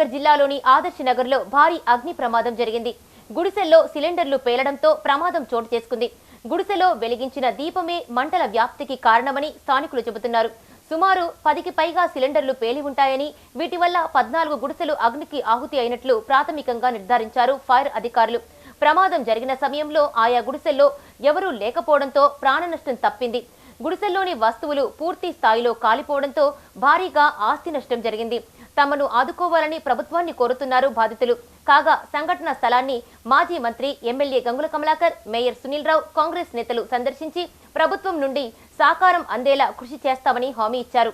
కరీంనగర్ జిల్లాలోని ఆదర్శ్ నగర్లో భారీ అగ్ని ప్రమాదం జరిగింది. గుడిసెల్లో సిలిండర్లు పేలడంతో ప్రమాదం చోటు చేసుకుంది. గుడిసెలో వెలిగించిన దీపమే మంటల వ్యాప్తికి కారణమని స్థానికులు చెబుతున్నారు. సుమారు పదికి పైగా సిలిండర్లు పేలి ఉంటాయని వీటి వల్ల పద్నాలుగు గుడిసెలు అగ్నికి ఆహుతి అయినట్లు ప్రాథమికంగా నిర్ధారించారు ఫైర్ అధికారులు. ప్రమాదం జరిగిన సమయంలో ఆయా గుడిసెల్లో ఎవరూ లేకపోవడంతో ప్రాణ నష్టం తప్పింది. గుడిసెల్లోని వస్తువులు పూర్తి స్థాయిలో కాలిపోవడంతో భారీగా ఆస్తి నష్టం జరిగింది. తమను ఆదుకోవాలని ప్రభుత్వాన్ని కోరుతున్నారు బాధితులు. కాగా సంఘటన స్థలాన్ని మాజీ మంత్రి ఎమ్మెల్యే గంగుల కమలాకర్ మేయర్ సునీల్ రావు కాంగ్రెస్ నేతలు సందర్శించి ప్రభుత్వం నుండి సాకారం అందేలా కృషి చేస్తామని హామీ ఇచ్చారు.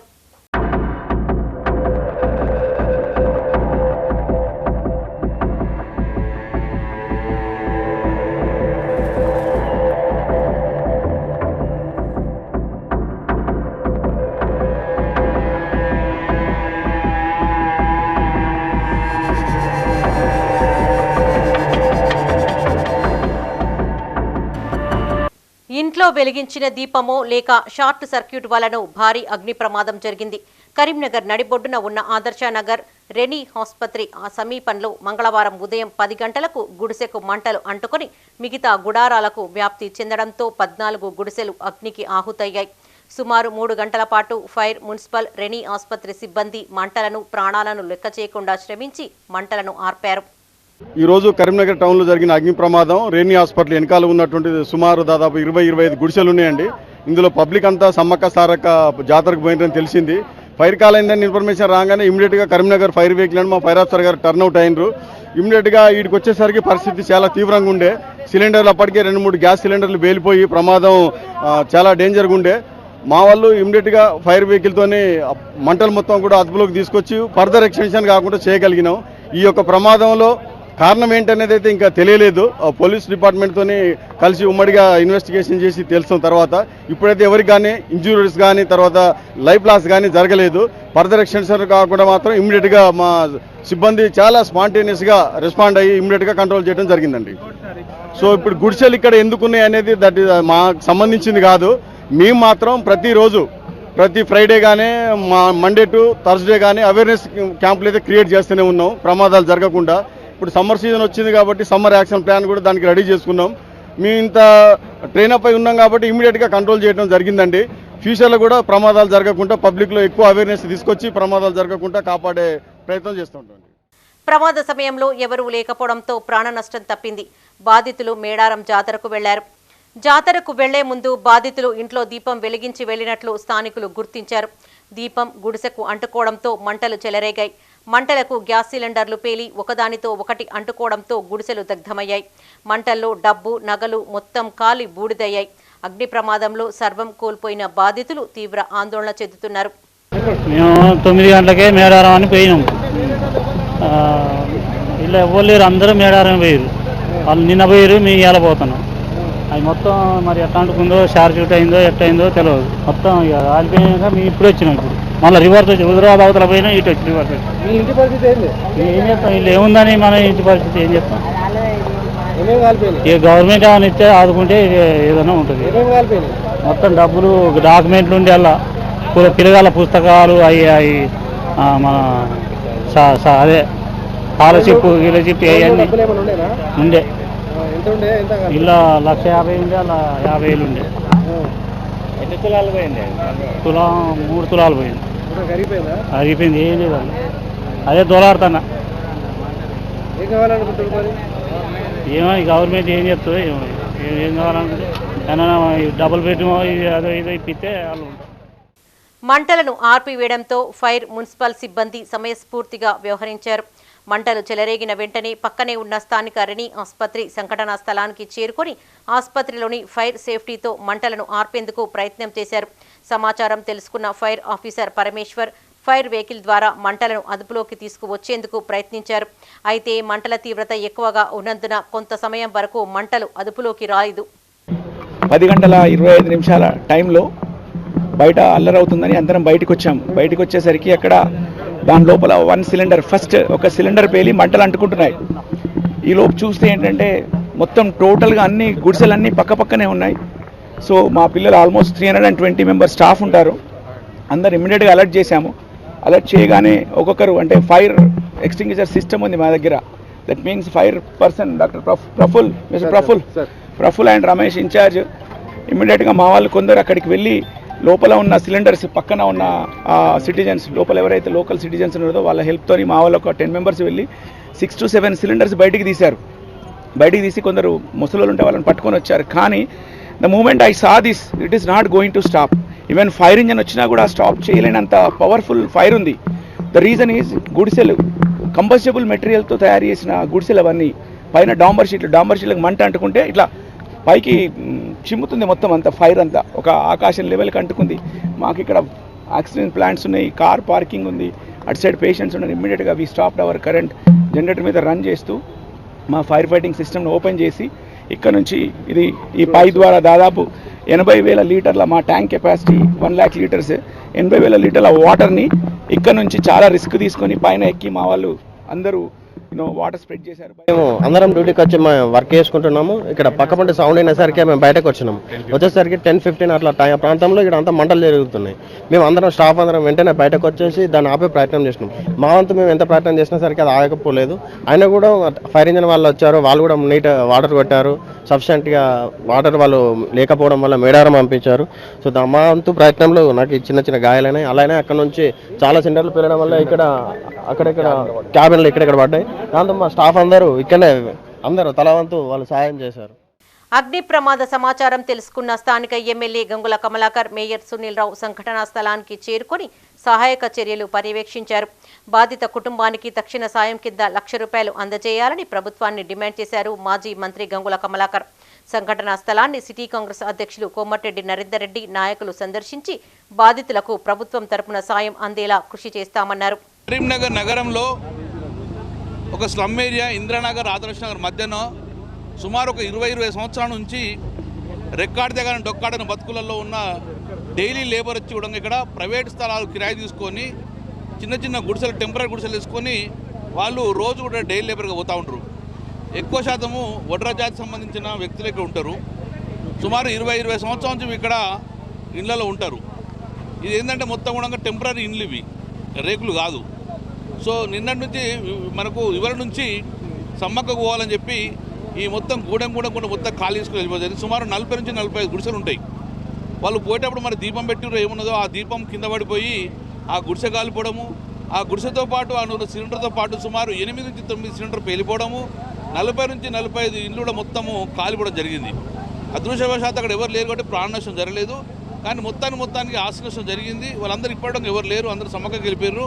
ఇంట్లో వెలిగించిన దీపమో లేక షార్ట్ సర్క్యూట్ వలన భారీ అగ్ని ప్రమాదం జరిగింది. కరీంనగర్ నడిబొడ్డున ఉన్న ఆదర్శనగర్ రెనీ ఆసుపత్రి ఆ సమీపంలో మంగళవారం ఉదయం పది గంటలకు గుడిసెకు మంటలు అంటుకొని మిగతా గుడారాలకు వ్యాప్తి చెందడంతో పద్నాలుగు గుడిసెలు అగ్నికి ఆహుతయ్యాయి. సుమారు మూడు గంటల పాటు ఫైర్ మున్సిపల్ రెనీ ఆసుపత్రి సిబ్బంది మంటలను ప్రాణాలను లెక్క చేయకుండా శ్రమించి మంటలను ఆర్పారు. ఈరోజు కరీంనగర్ టౌన్లో జరిగిన అగ్ని ప్రమాదం రేణి హాస్పిటల్ వెనకాల ఉన్నటువంటి సుమారు దాదాపు ఇరవై ఇరవై ఐదు గుడిసెలు ఉన్నాయండి. ఇందులో పబ్లిక్ అంతా సమ్మక్క సారక్క జాతరకు పోయిందని తెలిసింది. ఫైర్ కాల్ అయిందని ఇన్ఫర్మేషన్ రాగానే ఇమీడియట్గా కరీంనగర్ ఫైర్ వెహికల్ అని మా ఫైర్ ఆఫీసర్ గారు టర్న్అవుట్ అయినరు. ఇమీడియట్గా వీడికి వచ్చేసరికి పరిస్థితి చాలా తీవ్రంగా ఉండే. సిలిండర్లు అప్పటికే రెండు మూడు గ్యాస్ సిలిండర్లు వేలిపోయి ప్రమాదం చాలా డేంజర్గా ఉండే. మా వాళ్ళు ఇమీడియట్గా ఫైర్ వెహికల్తోనే మంటలు మొత్తం కూడా అదుపులోకి తీసుకొచ్చి ఫర్దర్ ఎక్స్టెన్షన్ కాకుండా చేయగలిగినాం. ఈ యొక్క ప్రమాదంలో కారణం ఏంటనేది అయితే ఇంకా తెలియలేదు. పోలీస్ డిపార్ట్మెంట్తోని కలిసి ఉమ్మడిగా ఇన్వెస్టిగేషన్ చేసి తెలిసిన తర్వాత ఇప్పుడైతే ఎవరికి కానీ ఇంజూరీస్ కానీ తర్వాత లైఫ్ లాస్ కానీ జరగలేదు. ఫర్దర్ ఎక్స్టెన్షన్ కాకుండా మాత్రం ఇమ్మీడియట్గా మా సిబ్బంది చాలా స్పాంటేనియస్గా రెస్పాండ్ అయ్యి ఇమ్మీడియట్గా కంట్రోల్ చేయడం జరిగిందండి. సో ఇప్పుడు గుడిసెలు ఇక్కడ ఎందుకున్నాయి అనేది దట్ మాకు సంబంధించింది కాదు. మేము మాత్రం ప్రతిరోజు ప్రతి ఫ్రైడే కానీ మా మండే టు థర్స్డే కానీ అవేర్నెస్ క్యాంపులు అయితే క్రియేట్ చేస్తూనే ఉన్నాం. ప్రమాదాలు జరగకుండా. ఇప్పుడు సమ్మర్ సీజన్ వచ్చింది కాబట్టి సమ్మర్ యాక్షన్ ప్లాన్ కూడా దానికి రెడీ చేసుకున్నాం. మేము ఇంత ట్రైన్ అప్ అయి ఉన్నాం కాబట్టి ఇమీడియట్గా కంట్రోల్ చేయడం జరిగిందండి. ఫ్యూచర్లో కూడా ప్రమాదాలు జరగకుండా పబ్లిక్లో ఎక్కువ అవేర్నెస్ తీసుకొచ్చి ప్రమాదాలు జరగకుండా కాపాడే ప్రయత్నం చేస్తుంటాం ప్రమాద సమయంలో ఎవరూ లేకపోవడంతో ప్రాణ నష్టం తప్పింది. బాధితులు మేడారం జాతరకు వెళ్ళారు. జాతరకు వెళ్ళే ముందు బాధితులు ఇంట్లో దీపం వెలిగించి వెళ్ళినట్లు స్థానికులు గుర్తించారు. దీపం గుడిసెకు అంటుకోవడంతో మంటలు చెలరేగాయి. మంటలకు గ్యాస్ సిలిండర్లు పేలి ఒకదానితో ఒకటి అంటుకోవడంతో గుడిసెలు దగ్ధమయ్యాయి. మంటల్లో డబ్బు నగలు మొత్తం కాలి బూడిదయ్యాయి. అగ్ని ప్రమాదంలో సర్వం కోల్పోయిన బాధితులు తీవ్ర ఆందోళన చెందుతున్నారు. మేము తొమ్మిది గంటలకే మేడారం అని పోయినాం ఇలా ఎవ్వరు లేరు అందరూ మేడారం పోయారు వాళ్ళు నిన్న పోయారు మేము ఇలా పోతున్నాం. అది మొత్తం మరి ఎట్లా అంటుకుందో షార్ట్ షూట్ అయిందో ఎట్లా అయిందో తెలియదు మొత్తం ఇక ఆలిపోయినాక మేము ఇప్పుడు వచ్చినాం ఇప్పుడు. మళ్ళీ రివర్స్ వచ్చి హుజరాబాద్ అవతల పోయినా ఇటు వచ్చి రివర్స్ మీ ఇంటి పరిస్థితి ఏంది? ఏం చేస్తాం? వీళ్ళు ఏముందని మన ఇంటి పరిస్థితి ఏం ఏమేమి కాలిపోయినాయి? ఇక గవర్నమెంట్ ఏమైనా ఇస్తే ఆదుకుంటే ఏదైనా ఉంటుంది. ఏమేమి కాలిపోయినాయి? మొత్తం డబ్బులు డాక్యుమెంట్లు ఉండి అలా. పిల్ల- పిల్లగాళ్ళ పుస్తకాలు అవి అవి మన అదే స్కాలర్షిప్ స్కాలర్షిప్ అవన్నీ ఉండే. ఇలా లక్ష యాభై ఉండే అలా యాభై వేలు ఉండే. ఎన్ని తులాలు పోయింది? తులం మూడు తులాలు పోయింది. అరిగిపోయింది ఏం లేదు అది అదే దొలాడుతున్నా. ఏం కావాలనుకుంటారు మరి? ఏమో ఈ గవర్నమెంట్ ఏం చెప్తుందో ఏమో. ఏం- ఏం కావాలనుకుంటే డబుల్ బెడ్రూమ్ ఇది అదో ఇదో ఇప్పిస్తే వాళ్ళు ఉంటారు. మంటలను ఆర్పివేయడంతో ఫైర్ మున్సిపల్ సిబ్బంది సమయస్ఫూర్తిగా వ్యవహరించారు. మంటలు చెలరేగిన వెంటనే పక్కనే ఉన్న స్థానిక రెనీ ఆసుపత్రి సంఘటనా స్థలానికి చేరుకొని ఆసుపత్రిలోని ఫైర్ సేఫ్టీతో మంటలను ఆర్పేందుకు ప్రయత్నం చేశారు. సమాచారం తెలుసుకున్న fire officer Parameshwar fire vehicle ద్వారా మంటలను అదుపులోకి తీసుకువచ్చేందుకు ప్రయత్నించారు. అయితే మంటల తీవ్రత ఎక్కువగా ఉన్నందున కొంత సమయం వరకు మంటలు అదుపులోకి రాలేదు. పది గంటల ఇరవై ఐదు నిమిషాల టైంలో బయట అల్లరవుతుందని అందరం బయటకు వచ్చాము బయటకు వచ్చేసరికి అక్కడ దాని లోపల వన్ సిలిండర్ ఫస్ట్ ఒక సిలిండర్ పేలి మంటలు అంటుకుంటున్నాయి. ఈ లోపు చూస్తే ఏంటంటే మొత్తం టోటల్గా అన్ని గుడిసెలన్నీ పక్క పక్కనే ఉన్నాయి. సో మా పిల్లలు almost three hundred and twenty members staff ఉంటారు. అందరు ఇమ్మీడియట్గా అలర్ట్ చేశాము. అలర్ట్ చేయగానే ఒక్కొక్కరు అంటే ఫైర్ ఎక్స్టింగ్విషర్ సిస్టమ్ ఉంది మా దగ్గర. That means fire person doctor Praful mister Praful. Praful and Ramesh incharge ఇమ్మీడియట్గా మా వాళ్ళు కొందరు అక్కడికి వెళ్ళి లోపల ఉన్న సిలిండర్స్ పక్కన ఉన్న సిటిజన్స్ లోపల ఎవరైతే లోకల్ సిటిజన్స్ ఉన్నారో వాళ్ళ హెల్ప్తో మా వాళ్ళు ఒక టెన్ మెంబర్స్ వెళ్ళి సిక్స్ టు సెవెన్ సిలిండర్స్ బయటికి తీశారు. బయటికి తీసి కొందరు ముసలోళ్ళు ఉంటే వాళ్ళని పట్టుకొని వచ్చారు. కానీ the moment I saw this it is not going to stop even fire engine వచ్చినా కూడా స్టాప్ చేయలేనంత పవర్ఫుల్ ఫైర్ ఉంది. ద రీజన్ ఈజ్ గుడిసెలు కంబస్టబుల్ మెటీరియల్తో తయారు చేసిన గుడిసెలు అవన్నీ పైన డాంబర్ షీట్లు డాంబర్ షీట్లకు మంట అంటుకుంటే ఇట్లా పైకి చిమ్ముతుంది మొత్తం అంతా ఫైర్ అంతా. ఒక ఆకాశం లెవెల్కి అంటుకుంది. మాకు ఇక్కడ ఆక్సిజన్ ప్లాంట్స్ ఉన్నాయి కార్ పార్కింగ్ ఉంది. అటు సైడ్ పేషెంట్స్ ఉన్నారు. ఇమ్మీడియట్గా we stopped our current generator మీద రన్ చేస్తూ మా ఫైర్ ఫైటింగ్ సిస్టమ్ను ఓపెన్ చేసి ఇక్కడ నుంచి ఇది ఈ పై ద్వారా దాదాపు ఎనభై వేల లీటర్ల మా tank capacity one lakh litres ఎనభై వేల లీటర్ల వాటర్ని ఇక్కడ నుంచి చాలా రిస్క్ తీసుకొని పైన ఎక్కి మా వాళ్ళు అందరూ యూనో వాటర్ స్ప్రెడ్ చేశారు. మేము అందరం డ్యూటీకి వచ్చి మేము వర్క్ చేసుకుంటున్నాము. ఇక్కడ పక్క పంట సౌండ్ అయినసరికి మేము బయటకు వచ్చినాము. వచ్చేసరికి టెన్ ఫిఫ్టీన్ అట్లా టై ప్రాంతంలో ఇక్కడ అంతా మంటలు జరుగుతున్నాయి. మేము అందరం స్టాఫ్ అందరం వెంటనే బయటకు వచ్చేసి దాన్ని ఆపే ప్రయత్నం చేసినాం. మా వంతు మేము ఎంత ప్రయత్నం చేసినా సరికి అది ఆగకపోలేదు. అయినా కూడా ఫైర్ ఇంజిన్ వాళ్ళు వచ్చారు. వాళ్ళు కూడా నీట్ వాటర్ కొట్టారు. సఫిషియెంట్గా వాటర్ వాళ్ళు లేకపోవడం వల్ల మేడారం పంపించారు. సో మా వంతు ప్రయత్నంలో నాకు చిన్న చిన్న గాయాలైనాయి. అలానే అక్కడ నుంచి చాలా సెంటర్లు పెరగడం వల్ల ఇక్కడ అక్కడక్కడ క్యాబిన్లు ఇక్కడెక్కడ పడ్డాయి. దాంతో మా స్టాఫ్ అందరూ ఇక్కడనే అందరూ తల వంతు వాళ్ళు సాయం చేశారు. అగ్ని ప్రమాద సమాచారం తెలుసుకున్న స్థానిక ఎమ్మెల్యే గంగుల కమలాకర్ మేయర్ సునీల్ రావు సంఘటనా స్థలానికి చేరుకొని సహాయక చర్యలు పర్యవేక్షించారు. బాధిత కుటుంబానికి తక్షణ సాయం కింద లక్ష రూపాయలు అందజేయాలని ప్రభుత్వాన్ని డిమాండ్ చేశారు మాజీ మంత్రి గంగుల కమలాకర్. సంఘటనా స్థలాన్ని సిటీ కాంగ్రెస్ అధ్యక్షులు కోమటిరెడ్డి నరేందర్ రెడ్డి నాయకులు సందర్శించి బాధితులకు ప్రభుత్వం తరపున సాయం అందేలా కృషి చేస్తామన్నారు. కరీంనగర్ నగరంలో ఒక స్లమ్ ఏరియా ఇంద్రానగర్ ఆదర్శ్ నగర్ మధ్యన సుమారు ఒక ఇరవై ఇరవై సంవత్సరాల నుంచి రెక్కాడి దగ్గర డొక్కాడని బతుకులలో ఉన్న డైలీ లేబర్ వచ్చి కూడా ఇక్కడ. ప్రైవేట్ స్థలాలు కిరాయి తీసుకొని చిన్న చిన్న గుడిసెలు టెంపరీ గుడిసెలు తీసుకొని వాళ్ళు రోజు కూడా డైలీ లేబర్గా పోతూ ఉంటారు ఎక్కువ శాతము వడ్ర జాతికి సంబంధించిన వ్యక్తులు ఇక్కడ ఉంటారు. సుమారు ఇరవై ఇరవై సంవత్సరాల నుంచి ఇక్కడ ఇళ్ళలో ఉంటారు. ఇది ఏంటంటే మొత్తం కూడా టెంపరీ ఇండ్లు ఇవి. రేకులు కాదు. సో నిన్నటి నుంచి మనకు ఇవరి నుంచి సమ్మక్కకు పోవాలని చెప్పి ఈ మొత్తం గూడెం గూడెం కూడా మొత్తం ఖాళీ తీసుకుని వెళ్ళిపోతుంది. సుమారు నలభై నుంచి నలభై ఐదు గుడిసెలు ఉంటాయి. వాళ్ళు పోయేటప్పుడు మరి దీపం పెట్టిరు ఏమున్నదో ఆ దీపం కింద పడిపోయి ఆ గుడిసె కాలిపోవడము ఆ గుడిసెతో పాటు ఆ నూరు సిలిండర్తో పాటు సుమారు ఎనిమిది నుంచి తొమ్మిది సిలిండర్ పేలిపోవడము నలభై నుంచి నలభై ఐదు ఇల్లు కూడా మొత్తము కాలిపోవడం జరిగింది. అదృష్టవశాత్తు అక్కడ ఎవరు లేరు కాబట్టి ప్రాణనష్టం జరగలేదు. కానీ మొత్తానికి మొత్తానికి ఆస్తి నష్టం జరిగింది. వాళ్ళందరూ ఇప్పటికీ ఎవరు లేరు అందరూ సమ్మక్కకి వెళ్ళిపోయారు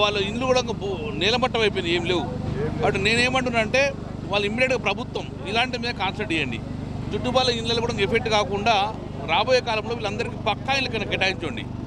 వాళ్ళ ఇండ్లు కూడా ఇంకా నేలమట్టం అయిపోయింది ఏం లేవు. బట్ నేనేమంటున్నా అంటే వాళ్ళు ఇమ్మీడియట్గా ప్రభుత్వం ఇలాంటి మీద కాన్సన్ట్రేట్ చేయండి. చుట్టుపక్కల ఇళ్ళలో కూడా ఎఫెక్ట్ కాకుండా రాబోయే కాలంలో వీళ్ళందరికీ పక్కా ఇళ్ళకైనా కేటాయించండి.